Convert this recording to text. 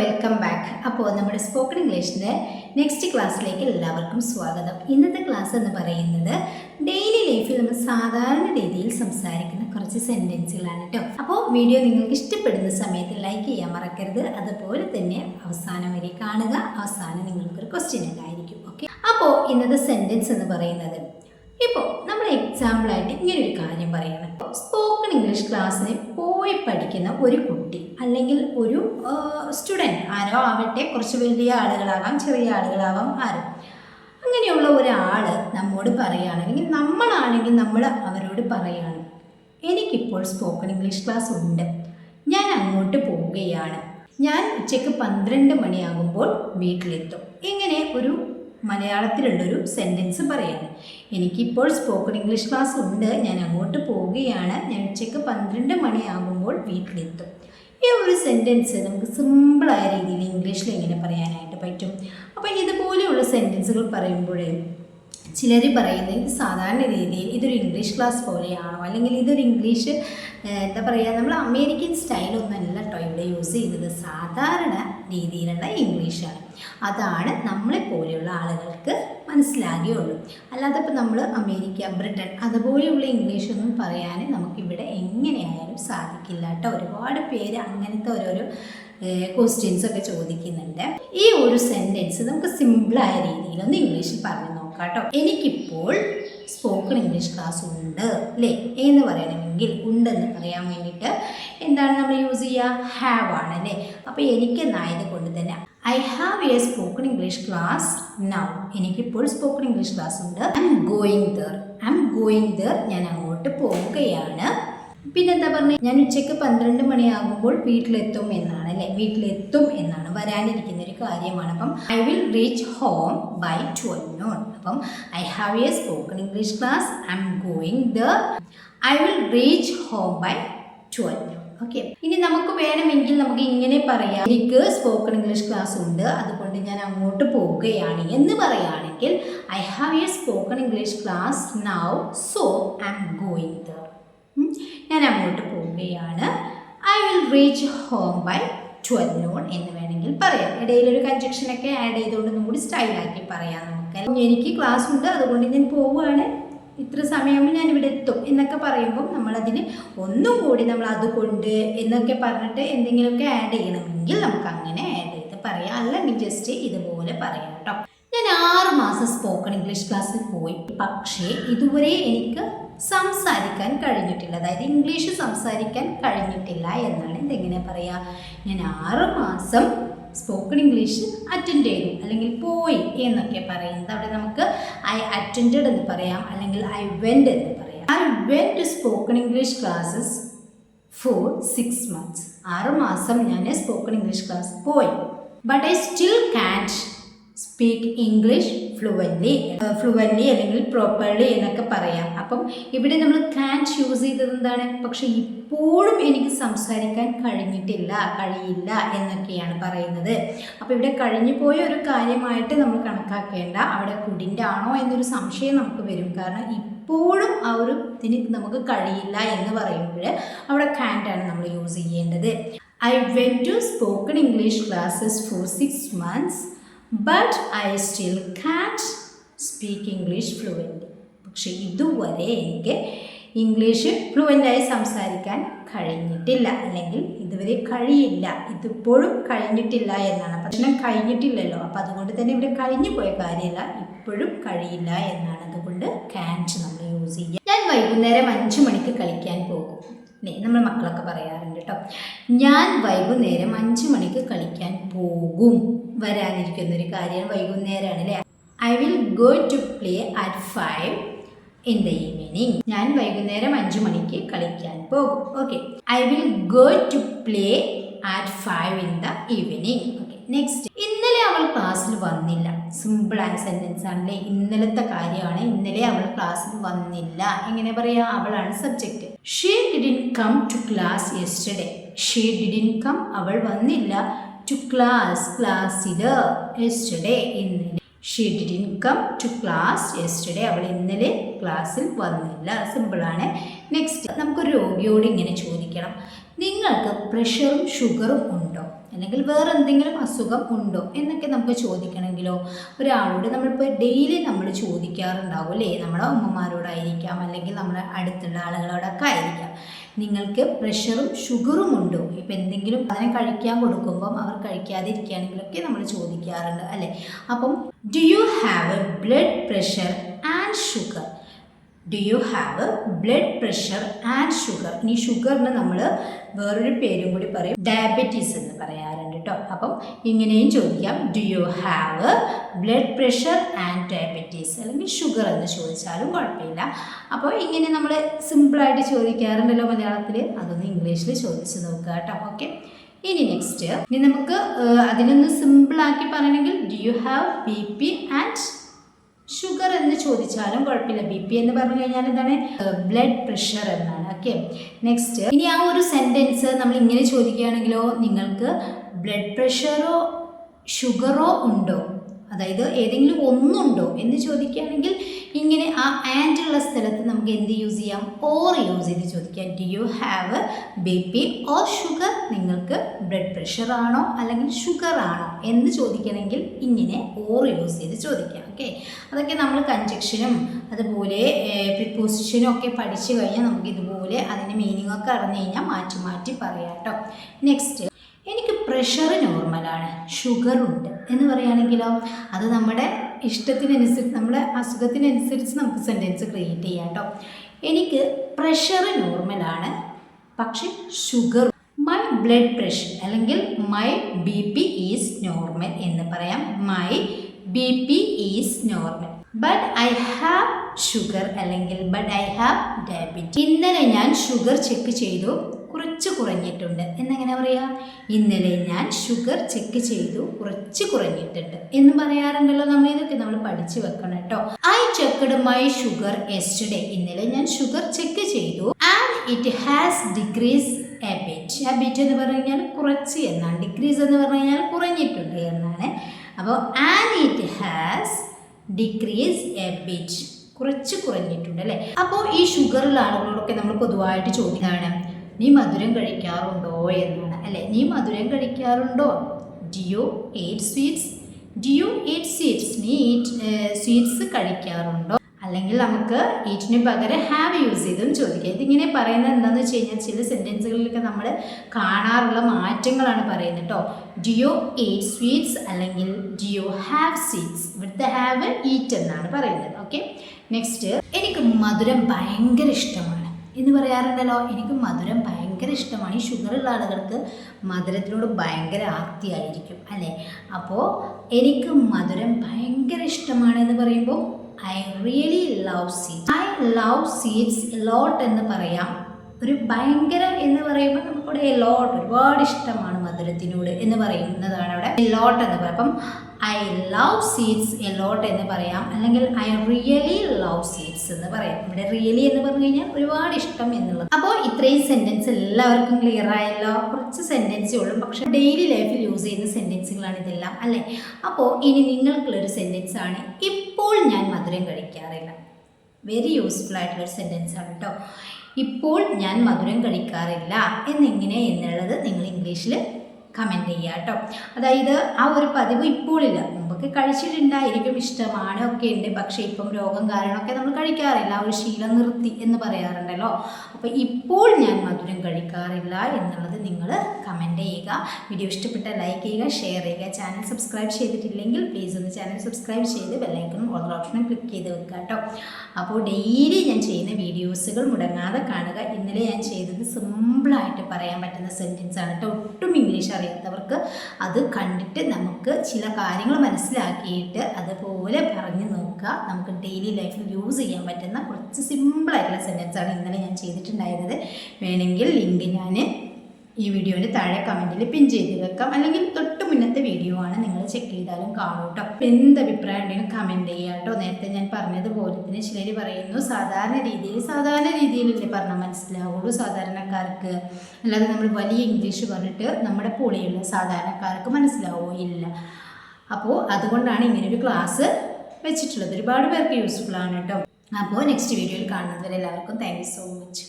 Welcome back അപ്പോൾ നമ്മുടെ spoken ഇംഗ്ലീഷിന്റെ next ക്ലാസ്സിലേക്ക് എല്ലാവർക്കും സ്വാഗതം. ഇന്നത്തെ ക്ലാസ് എന്ന് പറയുന്നത് ഡെയിലി ലൈഫിൽ നമ്മൾ സാധാരണ രീതിയിൽ സംസാരിക്കുന്ന കുറച്ച് സെന്റൻസുകളാണ് കേട്ടോ അപ്പോൾ വീഡിയോ നിങ്ങൾക്ക് ഇഷ്ടപ്പെടുന്ന സമയത്ത് ലൈക്ക് ചെയ്യാൻ മറക്കരുത്. അതുപോലെ തന്നെ അവസാനം വരെ കാണുക. അവസാനം നിങ്ങൾക്കൊരു ക്വസ്റ്റ്യൻ ഉണ്ടായിരിക്കും. ഓക്കെ അപ്പോൾ ഇന്നത്തെ സെന്റൻസ് എന്ന് പറയുന്നത് ഇപ്പോൾ നമ്മൾ എക്സാമ്പിളായിട്ട് ഇങ്ങനെ ഒരു കാര്യം സ്പോക്കൺ ഇംഗ്ലീഷ് ക്ലാസ്സിന് പോയി പഠിക്കുന്ന ഒരു കുട്ടി അല്ലെങ്കിൽ ഒരു സ്റ്റുഡന്റ് ആരോ ആവട്ടെ കുറച്ച് വലിയ ആളുകളാകാം ചെറിയ ആളുകളാവാം ആരും. അങ്ങനെയുള്ള ഒരാൾ നമ്മോട് പറയുകയാണ് അല്ലെങ്കിൽ നമ്മളാണെങ്കിൽ നമ്മൾ അവരോട് പറയുകയാണ് എനിക്കിപ്പോൾ സ്പോക്കൺ ഇംഗ്ലീഷ് ക്ലാസ് ഉണ്ട്. ഞാൻ അങ്ങോട്ട് പോവുകയാണ്. ഞാൻ ഉച്ചയ്ക്ക് പന്ത്രണ്ട് മണിയാകുമ്പോൾ വീട്ടിലെത്തും. ഇങ്ങനെ ഒരു മലയാളത്തിലുള്ളൊരു സെന്റൻസ് പറയാണ് എനിക്കിപ്പോൾ സ്പോക്കൺ ഇംഗ്ലീഷ് ക്ലാസ് ഉണ്ട്. ഞാൻ അങ്ങോട്ട് പോവുകയാണ്. ഞാൻ ഉച്ചയ്ക്ക് പന്ത്രണ്ട് മണിയാകുമ്പോൾ വീട്ടിലെത്തും. ഈ ഒരു സെന്റൻസ് നമുക്ക് സിമ്പിളായ രീതിയിൽ ഇംഗ്ലീഷിൽ എങ്ങനെ പറയാനായിട്ട് പറ്റും? അപ്പോൾ ഇതുപോലെയുള്ള സെന്റൻസുകൾ പറയുമ്പോഴേ ചിലർ പറയുന്നത് ഇത് സാധാരണ രീതിയിൽ ഇതൊരു ഇംഗ്ലീഷ് ക്ലാസ് പോലെയാണോ? അല്ലെങ്കിൽ ഇതൊരു ഇംഗ്ലീഷ് എന്താ പറയുക നമ്മൾ അമേരിക്കൻ സ്റ്റൈലൊന്നല്ല കേട്ടോ ഇവിടെ യൂസ് ചെയ്തത് സാധാരണ രീതിയിലുള്ള ഇംഗ്ലീഷാണ് അതാണ് നമ്മളെ പോലെയുള്ള ആളുകൾക്ക് മനസ്സിലാകുകയുള്ളൂ. അല്ലാതെ ഇപ്പോൾ നമ്മൾ അമേരിക്ക ബ്രിട്ടൻ അതുപോലെയുള്ള ഇംഗ്ലീഷൊന്നും പറയാൻ നമുക്കിവിടെ എങ്ങനെയായാലും സാധിക്കില്ല കേട്ടോ ഒരുപാട് പേര് അങ്ങനത്തെ ഓരോരോ ക്വസ്റ്റ്യൻസ് ഒക്കെ ചോദിക്കുന്നുണ്ട്. ഈ ഒരു സെന്റൻസ് നമുക്ക് സിമ്പിളായ രീതിയിൽ ഒന്ന് ഇംഗ്ലീഷിൽ പറഞ്ഞു നോക്കാം കേട്ടോ എനിക്കിപ്പോൾ സ്പോക്കൺ ഇംഗ്ലീഷ് ക്ലാസ് ഉണ്ട് അല്ലേ എന്ന് പറയണമെങ്കിൽ ഉണ്ടെന്ന് പറയാൻ വേണ്ടിയിട്ട് എന്താണ് നമ്മൾ യൂസ് ചെയ്യുക ഹാവ് ആണ് അല്ലേ അപ്പോൾ എനിക്കെന്നായത് കൊണ്ട് തന്നെ I have a spoken English class now എനിക്കിപ്പോൾ സ്പോക്കൺ ഇംഗ്ലീഷ് ക്ലാസ് ഉണ്ട്. I'm going there I'm going there ഞാൻ അങ്ങോട്ട് പോവുകയാണ്. പിന്നെന്താ പറഞ്ഞത് ഞാൻ ഉച്ചയ്ക്ക് പന്ത്രണ്ട് മണിയാകുമ്പോൾ വീട്ടിലെത്തും എന്നാണ് അല്ലേ? വീട്ടിലെത്തും എന്നാണ് വരാനിരിക്കുന്ന ഒരു കാര്യമാണ്. അപ്പം I will reach home by twelve noon അപ്പം I have a spoken English class I'm going the I will reach home by twelve okay ഇനി നമുക്ക് വേണമെങ്കിൽ നമുക്ക് ഇങ്ങനെ പറയാം. എനിക്ക് സ്പോക്കൺ ഇംഗ്ലീഷ് ക്ലാസ് ഉണ്ട്. അതുകൊണ്ട് ഞാൻ അങ്ങോട്ട് പോവുകയാണ്. എന്ന് പറയുകയാണെങ്കിൽ I have a spoken English class now so I'm going um. ഞാൻ അങ്ങോട്ട് പോവുകയാണ്. I will reach home by twelve noon എന്ന് വേണമെങ്കിൽ പറയാം. ഇടയിലൊരു കഞ്ചക്ഷനൊക്കെ ആഡ് ചെയ്തുകൊണ്ട് ഒന്നും കൂടി സ്റ്റൈലാക്കി പറയാം നമുക്ക്. എനിക്ക് ക്ലാസ് ഉണ്ട് അതുകൊണ്ട് ഞാൻ പോവുകയാണ്. ഇത്ര സമയമാകുമ്പോൾ ഞാൻ ഇവിടെ എത്തും എന്നൊക്കെ പറയുമ്പോൾ നമ്മളതിന് ഒന്നും കൂടി നമ്മൾ അതുകൊണ്ട് എന്നൊക്കെ പറഞ്ഞിട്ട് എന്തെങ്കിലുമൊക്കെ ആഡ് ചെയ്യണമെങ്കിൽ നമുക്ക് അങ്ങനെ ആഡ് ചെയ്ത് പറയാം. അല്ലെങ്കിൽ ജസ്റ്റ് ഇതുപോലെ പറയാം കേട്ടോ. മാസം സ്പോക്കൺ ഇംഗ്ലീഷ് ക്ലാസ്സിൽ പോയി. പക്ഷേ ഇതുവരെ എനിക്ക് സംസാരിക്കാൻ കഴിഞ്ഞിട്ടില്ല. അതായത് ഇംഗ്ലീഷ് സംസാരിക്കാൻ കഴിഞ്ഞിട്ടില്ല എന്നാണ് ഇതെങ്ങനെ പറയുക ഞാൻ ആറ് മാസം സ്പോക്കൺ ഇംഗ്ലീഷ് അറ്റൻഡ് ചെയ്തു. അല്ലെങ്കിൽ പോയി എന്നൊക്കെ പറയുന്നത് അവിടെ നമുക്ക് ഐ അറ്റൻഡ് എന്ന് പറയാം. അല്ലെങ്കിൽ ഐ വെൻഡ് എന്ന് പറയാം. I went to spoken English classes for six months ആറ് മാസം ഞാൻ സ്പോക്കൺ ഇംഗ്ലീഷ് ക്ലാസ് പോയി. But I still can speak English fluently fluently അല്ലെങ്കിൽ പ്രോപ്പർലി എന്നൊക്കെ പറയാം. അപ്പം ഇവിടെ നമ്മൾ ക്യാൻസ് യൂസ് ചെയ്തത് എന്താണ്? പക്ഷെ ഇപ്പോഴും എനിക്ക് സംസാരിക്കാൻ കഴിഞ്ഞിട്ടില്ല കഴിയില്ല എന്നൊക്കെയാണ് പറയുന്നത്. അപ്പോൾ ഇവിടെ കഴിഞ്ഞു പോയ ഒരു കാര്യമായിട്ട് നമ്മൾ കണക്കാക്കേണ്ട അവിടെ കുടിന്റെ ആണോ എന്നൊരു സംശയം നമുക്ക് വരും. കാരണം ഇപ്പോഴും ആ ഒരു ഇതിന് നമുക്ക് കഴിയില്ല എന്ന് പറയുമ്പോൾ അവിടെ ക്യാൻഡാണ് നമ്മൾ യൂസ് ചെയ്യേണ്ടത്. I went to spoken English classes for six months but I still can't speak English fluent പക്ഷേ ഇതുവരെ എനിക്ക് ഇംഗ്ലീഷ് ഫ്ലുവന്റായി സംസാരിക്കാൻ കഴിഞ്ഞിട്ടില്ല. അല്ലെങ്കിൽ ഇതുവരെ കഴിയില്ല. ഇതിപ്പോഴും കഴിഞ്ഞിട്ടില്ല എന്നാണ്. പ്രശ്നം കഴിഞ്ഞിട്ടില്ലല്ലോ. അപ്പം അതുകൊണ്ട് തന്നെ ഇവിടെ കഴിഞ്ഞു പോയ കാര്യമല്ല. ഇപ്പോഴും കഴിയില്ല എന്നാണ്. അതുകൊണ്ട് കാന്റ് നമ്മൾ യൂസ് ചെയ്യുക ഞാൻ വൈകുന്നേരം അഞ്ച് മണിക്ക് കളിക്കാൻ പോകും. നമ്മൾ മക്കളൊക്കെ പറയാറുണ്ട് കേട്ടോ ഞാൻ വൈകുന്നേരം അഞ്ച് മണിക്ക് കളിക്കാൻ പോകും വരാനിരിക്കുന്ന ഒരു കാര്യം വൈകുന്നേരമാണ് അല്ലേ I will go to play at five in the evening ഞാൻ വൈകുന്നേരം അഞ്ച് മണിക്ക് കളിക്കാൻ പോകും. Okay I will go to play at five in the evening next ഇന്നലെ അവൾ ക്ലാസ്സിൽ വന്നില്ല. സിമ്പിൾ ആൻഡ് സെന്റൻസ് ആണല്ലേ? ഇന്നലത്തെ കാര്യമാണ്. ഇന്നലെ അവൾ ക്ലാസ്സിൽ വന്നില്ല. എങ്ങനെ പറയാ? അവളാണ് subject she didn't come to class yesterday she didn't come അവൾ വന്നില്ല ടു ക്ലാസ് ക്ലാസ്സിൽ യെസ്റ്റർഡേ ഇന്നലെ she didn't come to class yesterday അവൾ ഇന്നലെ ക്ലാസ്സിൽ വന്നില്ല. സിമ്പിളാണ് നെക്സ്റ്റ് നമുക്കൊരു രോഗിയോട് ഇങ്ങനെ ചോദിക്കണം. നിങ്ങൾക്ക് പ്രഷറും ഷുഗറും ഉണ്ടോ? അല്ലെങ്കിൽ വേറെ എന്തെങ്കിലും അസുഖം ഉണ്ടോ എന്നൊക്കെ നമുക്ക് ചോദിക്കണമെങ്കിലോ ഒരാളോട് നമ്മളിപ്പോൾ ഡെയിലി നമ്മൾ ചോദിക്കാറുണ്ടാവും അല്ലേ? നമ്മുടെ അമ്മമാരോടായിരിക്കാം അല്ലെങ്കിൽ നമ്മുടെ അടുത്തുള്ള ആളുകളോടൊക്കെ ആയിരിക്കാം. നിങ്ങൾക്ക് പ്രഷറും ഷുഗറും ഉണ്ടോ? ഇപ്പം എന്തെങ്കിലും അതിനെ കഴിക്കാൻ കൊടുക്കുമ്പം അവർ കഴിക്കാതിരിക്കുകയാണെങ്കിലൊക്കെ നമ്മൾ ചോദിക്കാറുണ്ട് അല്ലേ? അപ്പം do you have a blood pressure and sugar do you have blood pressure and sugar ഇനി ഷുഗറിന് നമ്മൾ വേറൊരു പേരും കൂടി പറയും. ഡയബറ്റീസ് എന്ന് പറയാറുണ്ട് കേട്ടോ അപ്പം ഇങ്ങനെയും ചോദിക്കാം. Do you have blood pressure and diabetes അല്ലെങ്കിൽ ഷുഗർ എന്ന് ചോദിച്ചാലും കുഴപ്പമില്ല. അപ്പോൾ ഇങ്ങനെ നമ്മൾ സിമ്പിളായിട്ട് ചോദിക്കാറുണ്ടല്ലോ മലയാളത്തിൽ അതൊന്ന് ഇംഗ്ലീഷിൽ ചോദിച്ച് നോക്കുക കേട്ടോ ഓക്കെ ഇനി നെക്സ്റ്റ് ഇനി നമുക്ക് അതിനൊന്ന് സിമ്പിളാക്കി പറയണമെങ്കിൽ do you have B P and sugar എന്ന് ചോദിച്ചാലും കുഴപ്പമില്ല. ബി പി എന്ന് പറഞ്ഞു കഴിഞ്ഞാൽ എന്താണ്? ബ്ലഡ് പ്രഷർ എന്നാണ്. ഓക്കെ നെക്സ്റ്റ് ഇനി ആ ഒരു സെന്റൻസ് നമ്മൾ ഇങ്ങനെ ചോദിക്കുകയാണെങ്കിലോ നിങ്ങൾക്ക് ബ്ലഡ് പ്രഷറോ ഷുഗറോ ഉണ്ടോ? അതായത് ഏതെങ്കിലും ഒന്നുണ്ടോ എന്ന് ചോദിക്കുകയാണെങ്കിൽ ഇങ്ങനെ ആ ആൻഡ് ഉള്ള സ്ഥലത്ത് നമുക്ക് എന്ത് യൂസ് ചെയ്യാം? ഓർ യൂസ് ചെയ്ത് ചോദിക്കാം. Do you have B P or sugar നിങ്ങൾക്ക് ബ്ലഡ് പ്രഷർ ആണോ അല്ലെങ്കിൽ ഷുഗർ ആണോ എന്ന് ചോദിക്കണമെങ്കിൽ ഇങ്ങനെ ഓർ യൂസ് ചെയ്ത് ചോദിക്കാം. ഓക്കെ അതൊക്കെ നമ്മൾ കൺജക്ഷനും അതുപോലെ പ്രിപ്പോസിഷനും ഒക്കെ പഠിച്ചു കഴിഞ്ഞാൽ നമുക്ക് ഇതുപോലെ അതിന്റെ മീനിങ് ഒക്കെ അറിഞ്ഞു കഴിഞ്ഞാൽ മാറ്റി മാറ്റി പറയാം കേട്ടോ നെക്സ്റ്റ് എനിക്ക് പ്രഷർ നോർമലാണ് ഷുഗർ ഉണ്ട്. എന്ന് പറയുകയാണെങ്കിലോ അത് നമ്മുടെ ഇഷ്ടത്തിനനുസരിച്ച് നമ്മുടെ അസുഖത്തിനനുസരിച്ച് നമുക്ക് സെന്റൻസ് ക്രിയേറ്റ് ചെയ്യാം കേട്ടോ എനിക്ക് പ്രഷർ നോർമലാണ് പക്ഷെ ഷുഗർ മൈ ബ്ലഡ് പ്രഷർ അല്ലെങ്കിൽ my B P is normal എന്ന് പറയാം. My B P is normal but I have sugar അല്ലെങ്കിൽ ബട്ട് ഐ ഹാവ് ഡയബറ്റിസ് ഇന്നലെ ഞാൻ ഷുഗർ ചെക്ക് ചെയ്തു. കുറച്ച് കുറഞ്ഞിട്ടുണ്ട്. എന്നെങ്ങനെ പറയാ? ഇന്നലെ ഞാൻ ഷുഗർ ചെക്ക് ചെയ്തു. കുറച്ച് കുറഞ്ഞിട്ടുണ്ട്. എന്ന് പറയാറുണ്ടല്ലോ നമ്മൾ ഇതൊക്കെ നമ്മൾ പഠിച്ചു വെക്കണം കേട്ടോ. I checked my sugar yesterday ഇന്നലെ ഞാൻ ഷുഗർ ചെക്ക് ചെയ്തു. And it has decrease a bit a bit എന്ന് പറഞ്ഞു കഴിഞ്ഞാൽ കുറച്ച് എന്നാണ്. ഡിക്രീസ് എന്ന് പറഞ്ഞു കഴിഞ്ഞാൽ കുറഞ്ഞിട്ടുണ്ട് എന്നാണ്. അപ്പോൾ and it has decrease a bit കുറച്ച് കുറഞ്ഞിട്ടുണ്ട് അല്ലേ? അപ്പോൾ ഈ ഷുഗറുള്ള ആളുകളോടൊക്കെ നമ്മൾ പൊതുവായിട്ട് ചോദിക്കുകയാണ് നീ മധുരം കഴിക്കാറുണ്ടോ എന്നാണ്. അല്ലെ? നീ മധുരം കഴിക്കാറുണ്ടോ? Do you eat sweets do you eat sweets നീ സ്വീറ്റ്സ് കഴിക്കാറുണ്ടോ? അല്ലെങ്കിൽ നമുക്ക് ഈറ്റിന് പകരം ഹാവ് യൂസ് ചെയ്തും ചോദിക്കാം. ഇതിങ്ങനെ പറയുന്നത് എന്താണെന്ന് വെച്ച് കഴിഞ്ഞാൽ ചില സെന്റൻസുകളിലൊക്കെ നമ്മൾ കാണാറുള്ള മാറ്റങ്ങളാണ് പറയുന്നത് കേട്ടോ ഡിയോ എയ്റ്റ് സ്വീറ്റ്സ് അല്ലെങ്കിൽ ഡിയോ ഹാവ് സ്വീറ്റ്സ് ഇവിടുത്തെ ഹാവ് ഈറ്റ് എന്നാണ് പറയുന്നത്. ഓക്കെ നെക്സ്റ്റ് എനിക്ക് മധുരം ഭയങ്കര ഇഷ്ടമാണ്. എന്ന് പറയാറുണ്ടല്ലോ. എനിക്ക് മധുരം ഭയങ്കര ഇഷ്ടമാണ്. ഈ ഷുഗറുള്ള ആളുകൾക്ക് മധുരത്തിനോട് ഭയങ്കര ആർത്തിയായിരിക്കും അല്ലേ? അപ്പോൾ എനിക്ക് മധുരം ഭയങ്കര ഇഷ്ടമാണ് എന്ന് പറയുമ്പോൾ I really love seeds I love seeds lot എന്ന് പറയാം. ഒരു ഭയങ്കര എന്ന് പറയുമ്പോൾ നമുക്കിവിടെ ലോട്ട് ഒരുപാട് ഇഷ്ടമാണ് മധുരത്തിനോട് എന്ന് പറയുന്നതാണ് അവിടെ. ലോട്ട് എന്ന് പറയാം അപ്പം ഐ ലവ് സീഡ്സ് എലോട്ട് എന്ന് പറയാം. അല്ലെങ്കിൽ ഐ റിയലി ലവ് സീഡ്സ് എന്ന് പറയാം. ഇവിടെ റിയലി എന്ന് പറഞ്ഞു കഴിഞ്ഞാൽ ഒരുപാട് ഇഷ്ടം എന്നുള്ളത്. അപ്പോൾ ഇത്രയും സെന്റൻസ് എല്ലാവർക്കും ക്ലിയർ ആയല്ലോ? കുറച്ച് സെന്റൻസേ ഉള്ളൂ. പക്ഷേ ഡെയിലി ലൈഫിൽ യൂസ് ചെയ്യുന്ന സെന്റൻസുകളാണ് ഇതെല്ലാം അല്ലേ? അപ്പോൾ ഇനി നിങ്ങൾക്കുള്ളൊരു സെന്റൻസ് ആണ്. ഇപ്പോൾ ഞാൻ മധുരം കഴിക്കാറില്ല. വെരി യൂസ്ഫുൾ ആയിട്ടുള്ളൊരു സെന്റൻസ് ആണ് കേട്ടോ ഇപ്പോൾ ഞാൻ മധുരം കഴിക്കാറില്ല. എന്നെങ്ങനെ എന്നുള്ളത് നിങ്ങൾ ഇംഗ്ലീഷിൽ കമന്റ് ചെയ്യുക കേട്ടോ അതായത് ആ ഒരു പതിവ് ഇപ്പോഴില്ല മുമ്പൊക്കെ കഴിച്ചിട്ടുണ്ടായിരിക്കും ഇഷ്ടമാണ് ഒക്കെ ഉണ്ട്. പക്ഷേ ഇപ്പം രോഗം കാരണമൊക്കെ നമ്മൾ കഴിക്കാറില്ല. ആ ഒരു ശീലം നിർത്തി എന്ന് പറയാറുണ്ടല്ലോ. അപ്പോൾ ഇപ്പോൾ ഞാൻ മധുരം കഴിക്കാറില്ല എന്നുള്ളത് നിങ്ങൾ കമന്റ് ചെയ്യുക. വീഡിയോ ഇഷ്ടപ്പെട്ട ലൈക്ക് ചെയ്യുക ഷെയർ ചെയ്യുക. ചാനൽ സബ്സ്ക്രൈബ് ചെയ്തിട്ടില്ലെങ്കിൽ പ്ലീസ് ഒന്ന് ചാനൽ സബ്സ്ക്രൈബ് ചെയ്ത് ബെല്ലൈക്കണും ഓൾ ഓപ്ഷനും ക്ലിക്ക് ചെയ്ത് വെക്കുക കേട്ടോ. അപ്പോൾ ഡെയിലി ഞാൻ ചെയ്യുന്ന വീഡിയോസുകൾ മുടങ്ങാതെ കാണുക. ഇന്നലെ ഞാൻ ചെയ്തത് സിമ്പിളായിട്ട് പറയാൻ പറ്റുന്ന സെന്റൻസ് ആണ്. കേട്ടോ. ഒട്ടും ഇംഗ്ലീഷ് അറിയാത്തവർക്ക് അത് കണ്ടിട്ട് നമുക്ക് ചില കാര്യങ്ങൾ മനസ്സിലാക്കിയിട്ട് അതുപോലെ പറഞ്ഞു നോക്കുക. നമുക്ക് ഡെയിലി ലൈഫിൽ യൂസ് ചെയ്യാൻ പറ്റുന്ന കുറച്ച് സിമ്പിളായിട്ടുള്ള സെന്റൻസാണ് ഇന്നലെ ഞാൻ ചെയ്തിട്ടുണ്ടായിരുന്നത്. വേണമെങ്കിൽ ലിങ്ക് ഞാൻ ഈ വീഡിയോന്റെ താഴെ കമന്റിൽ പിൻ ചെയ്ത് വെക്കാം. അല്ലെങ്കിൽ തൊട്ട് മുന്നത്തെ വീഡിയോ ആണ് നിങ്ങൾ ചെക്ക് ചെയ്താലും കാണും കേട്ടോ അപ്പം എന്ത് അഭിപ്രായം ഉണ്ടെങ്കിലും കമന്റ് ചെയ്യുക കേട്ടോ നേരത്തെ ഞാൻ പറഞ്ഞതുപോലെ തന്നെ ചിലർ പറയുന്നു സാധാരണ രീതിയിൽ സാധാരണ രീതിയിലല്ലേ പറഞ്ഞാൽ മനസ്സിലാവുള്ളൂ സാധാരണക്കാർക്ക്. അല്ലാതെ നമ്മൾ വലിയ ഇംഗ്ലീഷ് പറഞ്ഞിട്ട് നമ്മുടെ പൊളിയുള്ള സാധാരണക്കാർക്ക് മനസ്സിലാവുമോ ഇല്ല. അപ്പോൾ അതുകൊണ്ടാണ് ഇങ്ങനൊരു ക്ലാസ് വെച്ചിട്ടുള്ളത്. ഒരുപാട് പേർക്ക് യൂസ്ഫുൾ ആണ് കേട്ടോ അപ്പോൾ നെക്സ്റ്റ് വീഡിയോയിൽ കാണുന്നത് വരെ എല്ലാവർക്കും താങ്ക് യു സോ മച്ച്